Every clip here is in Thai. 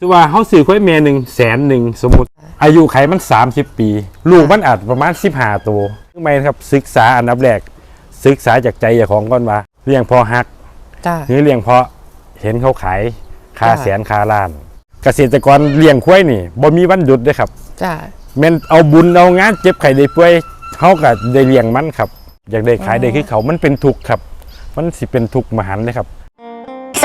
คือว่าเขาซื้อควายแม่หนึ่งแสนหนึ่งสมมติ อายุไขมัน 30 ปี ลูกมันอาจประมาณ 15 ตัวทำไมครับศึกษาอันดับแรกศึกษาจากใจเจ้าของก่อนว่าเลี้ยงพอฮักจ้า หรือเลี้ยงเพาะเห็นเขาขายค่าจ้ะ แสนค่าล้าน เกษตรกรเลี้ยงควายนี่บ่มีวันหยุดเด้อครับ จ้า แม่นเอาบุญเอางานเจ็บไข้ได้ป่วยเขาก็ได้เลี้ยงมันครับ อยากได้ขายได้คือเขามันเป็นทุกข์ครับ มันสิเป็นทุกข์มหันต์เลยครับซ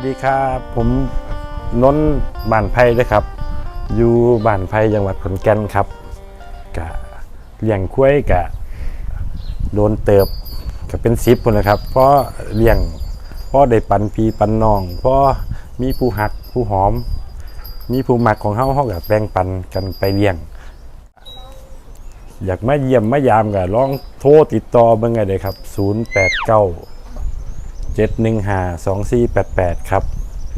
วัสดีครับ ผมนนท์บ้านไผ่นะครับ อยู่บ้านไผ่จังหวัดขอนแก่นครับกะเลี้ยงคุ้ยกะโดนเติบก็เป็นซิปคนนะครับเพราะเลี้ยงเพราะได้ปันพีปันน้องเพราะมีผู้หักผู้หอม มีผู้หมักของเฮาเฮากับแบ่งปันกันไปเลี้ยง อยากมาเยี่ยมมายามก็ลองโทรติดต่อเบิ่งไงเด้ครับ 089 เจ็ดหนึ่งหาสองสี่แปดแปดครับ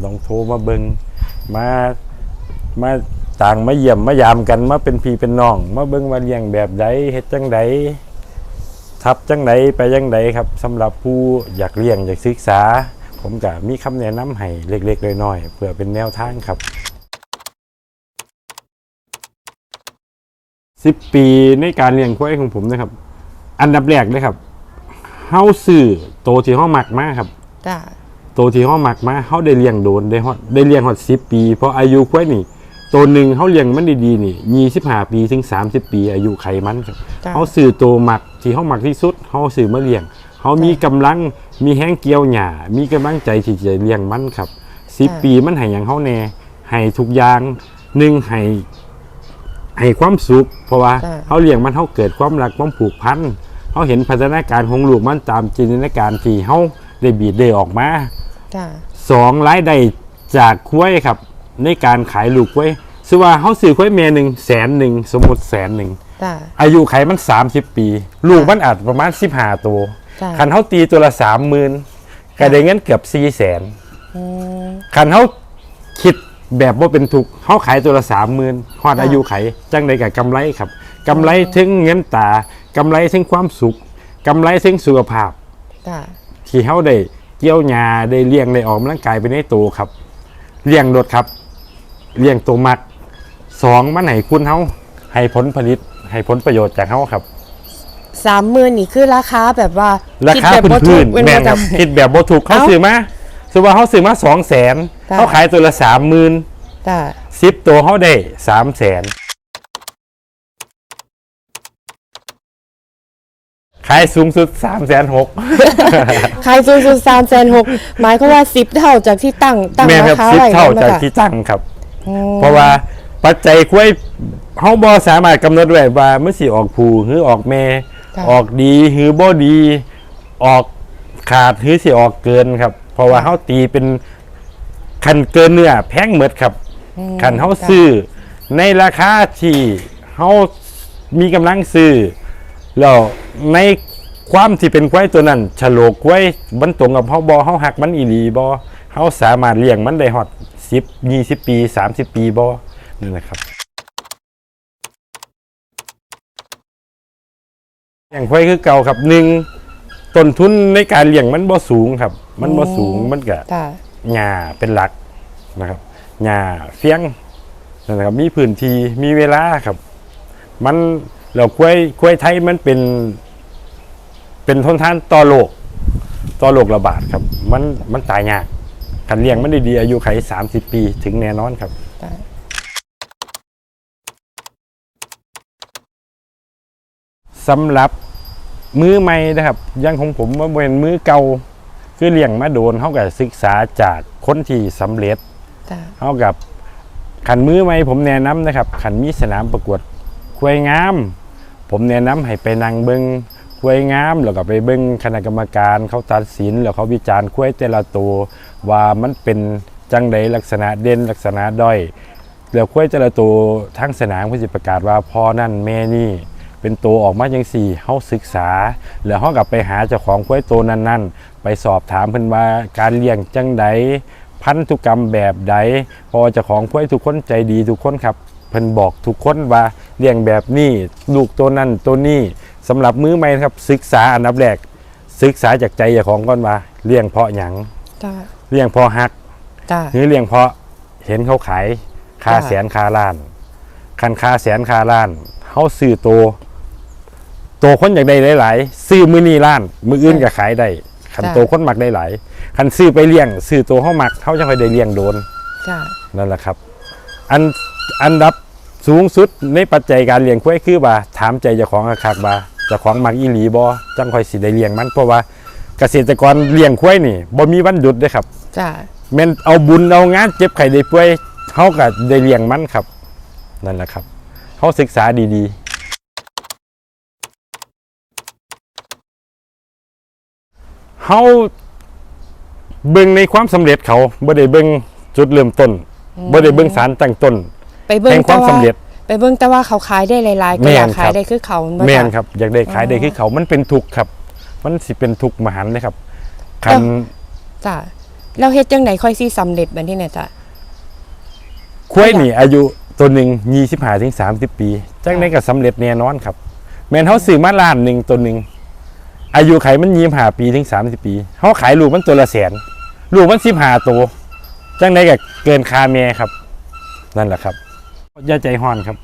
ลองโทรมาเบิงมามาต่างมาเยี่ยมมายามกันมาเป็นพี่เป็นน้อง มาเบิงว่าเลี้ยงแบบใดเฮ็ดจังใดทับจังใดไปจังใดครับสำหรับผู้อยากเลี้ยงอยากศึกษา ผมก็มีคำแนะนำให้เล็กๆน้อยๆเพื่อเป็นแนวทางครับสิบปีในการเลี้ยงควายของผมนะครับ อันดับแรกเลยครับ เฮาซื้อโตที่เฮามักมาครับ จ้าโตที่เขาหมักมาเขาได้เลี้ยงโดนได้ฮอดได้เลี้ยงฮอดสิปี เพราะอายุควายนี่ตัวหนึ่งเขาเลี้ยงมันดีๆนี่ยี่สิบห้าปีถึงสามสิบปี อายุไขมันครับจ้า เขาสื่อตัวหมักที่เขาหมักที่สุดเขาสื่อมาเลี้ยงเขามีกำลังมีแห้งเกี่ยวหญ้ามีกำลังใจที่จะเลี้ยงมันครับสิบปีมันให้อย่างเขาแน่ให้ทุกอย่างหนึ่งให้ให้ความสุขเพราะว่าเขาเลี้ยงมันเขาเกิดความรักความผูกพัน เขาเห็นพัฒนาการของลูกมันตามจินตนาการที่เขาได้บีดได้ออกมาจ้าสองรายได้จากคุ้วยครับ ในการขายลูกคุ้วยสว่าเขาซื้อคุ้วยเมียหนึ่งแสนหนึ่งสมมติแสนหนึ่งจ้าอายุไขมัน 30 ปี ลูกมันอาจประมาณ 15 ตัวจ้าคันเขาตีตัวละสามหมื่นก็ได้เงินเกือบ4ี่แสนอืมคันเขาคิดแบบว่าเป็นถูกเขาขายตัวละสามหมื่นฮอดค่ะอายุไขจังใดกับกำไรครับกำไรถึงเงินตา กำไรถึงความสุขกำไรถึงสุขภาพจ้าที่เขาได้เกี่ยวหญ้าได้เลี้ยงได้ออกกำลังกายไปในตัวครับ เลี้ยงโดดครับ เลี้ยงตัวมักสองมันไหนคุณเขาให้ผลผลิตให้ผลประโยชน์จากเขาครับ สามหมื่นนี่คือราคาแบบว่าราคาดแบบบ่ถูพื้กนเป็นๆแม่ปนระครับจำคิดแบบบ่ถูกเขาเอ้าซื้อมาสมมติว่าเขาซื้อมาสองแสนจ้ะเขาขายตัวละสามหมื่นจ้าสิบตัวเขาได้สามแสน ขายสูงสุดสามแสนหก ขายสูงสุดสามแสนหกหมายความว่าสิบเท่าจากที่ตั้งตั้งแม่นครารับคาสิบไว้เท่านั่นจากบ่ค่ะที่ตั้งครับ อืมเพราะว่าปัจจัยคุ้วยเฮาบ่สามารถกำหนดไว้ว่าเมื่อสิออกผูหรือออกแม่จ้ะออกดีหรือบ่ดี ออกขาดหรือสิออกเกินครับ เพราะว่าเฮาตีเป็นคันเกินเนื้อแพงหมดครับ อืมคันเฮาจ้ะซื้อในราคาที่เฮามีกำลังซื้อ แล้วในความที่เป็นควายตัวนั้นฉลกควายมันตรงกับเฮาบ่เฮาหักมันอีหลีบ่เฮาสามารถเลี้ยงมันได้ฮอด10 20 ปี 30 ปีบ่นั่นแหละครับเลี้ยงควายคือเก่าครับหนึ่งต้นทุนในการเลี้ยงมันบ่สูงครับ มันบ่สูงมันก็จ้าหญ้าเป็นหลักนะครับหญ้าเฟียงนั่นนะครับมีพื้นที่มีเวลาครับ มัน เรากล้วยกล้วยไทยมันเป็น เป็นทนทานต่อโรคต่อโรคระบาดครับ มันมันตายยากคันเลี้ยงมันดีๆอายุไข30ปีถึงแน่นอนครับจ้าสำหรับมือใหม่นะครับอยังของผมว่าเป็นมือเก่าคือเลี้ยงมาโดนเขากับศึกษาจากคนที่สำเร็จจ้าเท่ากับขันมือไหมผมแนะนำนะครับ ขันมีสนามประกวดควยงาม ผมแนะนำให้ไปนั่งเบิงคกล้วยงามแล้วก็ไปเบิ่งคณะกรรมการเขาตัดสินแล้วเขาวิจารณ์กล้วยแต่ละตัวว่ามันเป็นจังใดลักษณะเด่นลักษณะด้อยแล้วกล้วยแต่ละตัวทั้งสนามเพิ่นสิประกาศว่าพ่อนั่นแม่นี่เป็นตัวออกมาจังสี่เฮาศึกษาแล้วเฮากลับไปหาเจ้าของกล้วยตัวนั้น ๆ ไปสอบถามเพิ่นว่าการเลี้ยงจังใดพันธุกรรมแบบใดพอเจ้าของกล้วยทุกคนใจดีทุกคนครับ เพิ่นบอกทุกคนว่าเลี้ยงแบบนี้ลูกตัวนั้นตัวนี้สำหรับมือใหม่นะครับศึกษาอันดับแรกศึกษาจากใจเจ้าของก่อนว่าเลี้ยงเพราะหยังจ้าเลี้ยงเพราะฮักจ้าหรือเลี้ยงเพราะเห็นเขาขายคาจ้ะแสนคาล้านคันคาแสนคาล้านเฮาซื้อตัวตัวคนอยากได้หลายๆซื้อมือนี้ล้าน มืออื่นก็ขายได้คันตัวคนมักได้หลายคันซื้อไปเลี้ยงซื้อตัวเฮามักเฮาจังค่อยได้เลี้ยงโดนจ้านั่นแหละครับ อัน อันดับสูงสุดในปัจจัยการเลี้ยงควายคือว่าถามใจเจ้าของอาคากว่าเจ้าของมักอีหลีบ่จังค่อยสิได้เลี้ยงมันเพราะว่าเกษตรกรเลี้ยงควายนี่บ่มีวันหยุดเด้อครับจ้าแม่นเอาบุญเอางานเจ็บไข้ได้ป่วยเฮาก็ได้เลี้ยงมันครับ นั่นแหละครับเฮาศึกษาดีๆเฮาเบิ่งในความสำเร็จเขาบ่ได้เบิ่งจุดเริ่มต้นบ่ได้เบิ่งสารตั้งต้น ไปเบิ่งแห่งความแต่สำเร็จ ไปเบิ่งแต่ว่าเขาขายได้หลายๆก็แม่นอยากครัขายบได้คือเขาบ่แม่นจ้ะครับ อยากได้ขายได้คือเขามันเป็นทุกข์ครับ มันสิเป็นทุกข์มหันต์เลยครับคันจ้าแล้วเฮ็ดจังไดค่อยสิสำเร็จบัดนี้เนี่ยจ้ะควายนี่อายุตัวหนึ่งยี่สิบห้าถึงสามสิบปีจังได้ก็สำเร็จแน่นอนครับ แม่นเขาซื้อมาล้านหนึ่งตัวหนึ่งอายุไขมันยี่สิบห้าปีถึงสามสิบปีเขาขายลูกมันตัวละแสนลูกมันสิบห้าตัวจังได้ก็เกินคาเมียครับ นั่นแหละครับ อย่าใจห้อนครับ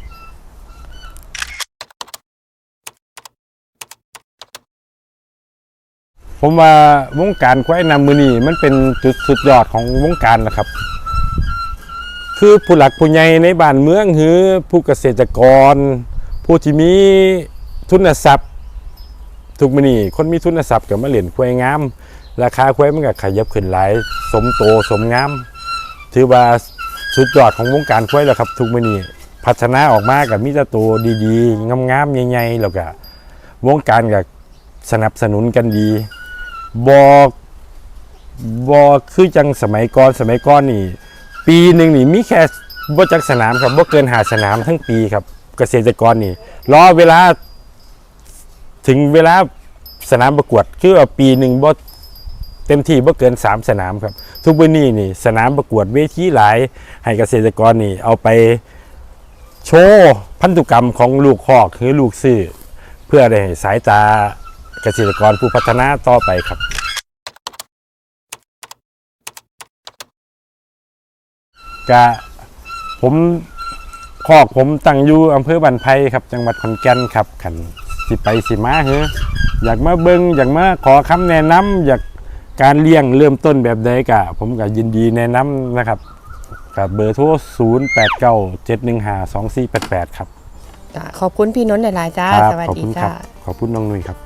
ผมว่าวงการควายนำมือนี่มันเป็นจุดสุดยอดของวงการนะครับ คือผู้หลักผู้ใหญ่ในบ้านเมืองหรือผู้เกษตรกร ผู้ที่มีทุนทรัพย์ ทุกมือนี้คนมีทุนทรัพย์ก็มาเล่นควายงาม ราคาควายมันก็ขยับขึ้นหลาย สมโตสมงาม ถือว่า สุดยอดของวงการควายแล้วครับ ทุกมื้อนี้พัฒนาออกมากับมีแต่ตัวดีๆงามๆใหญ่ๆแล้วก็วงการก็สนับสนุนกันดีบอกบอคือจังสมัยก่อนสมัยก่อนนี่ ปีหนึ่งนี่มีแค่บ่จักสนามครับบ่เกินหาสนามทั้งปีครับ เกษตรกรนี่รอเวลา ถึงเวลาสนามประกวด คือว่าปีหนึ่งบ่เต็มที่บ่เกิน3สนามครับ ทุกวันนี้นี่ สนามประกวดเวทีหลาย ให้เกษตรกรนี่ เอาไปโชว์พันธุกรรมของลูกคอกหรือลูกซื้อเพื่อได้ให้สายตาเกษตรกรผู้พัฒนาต่อไปครับ กะผมคอกผมตั้งอยู่อำเภอบันไพครับ จังหวัดขอนแก่นครับขันสิไปสิมาเฮออยากมาเบิงอยากมาขอคำแนะนำอยาก การเลี้ยงเริ่มต้นแบบใดกะ ผมก็ยินดีแนะนำนะครับกับเบอร์โทร0 8 9 7 1 5 2 4 8 8 ครับ จ้ะขอบคุณพี่นนท์หลายๆจ้าครัสวัสขอบดีคุณคจ้ารับขอบคุณน้องนุ้ยครับ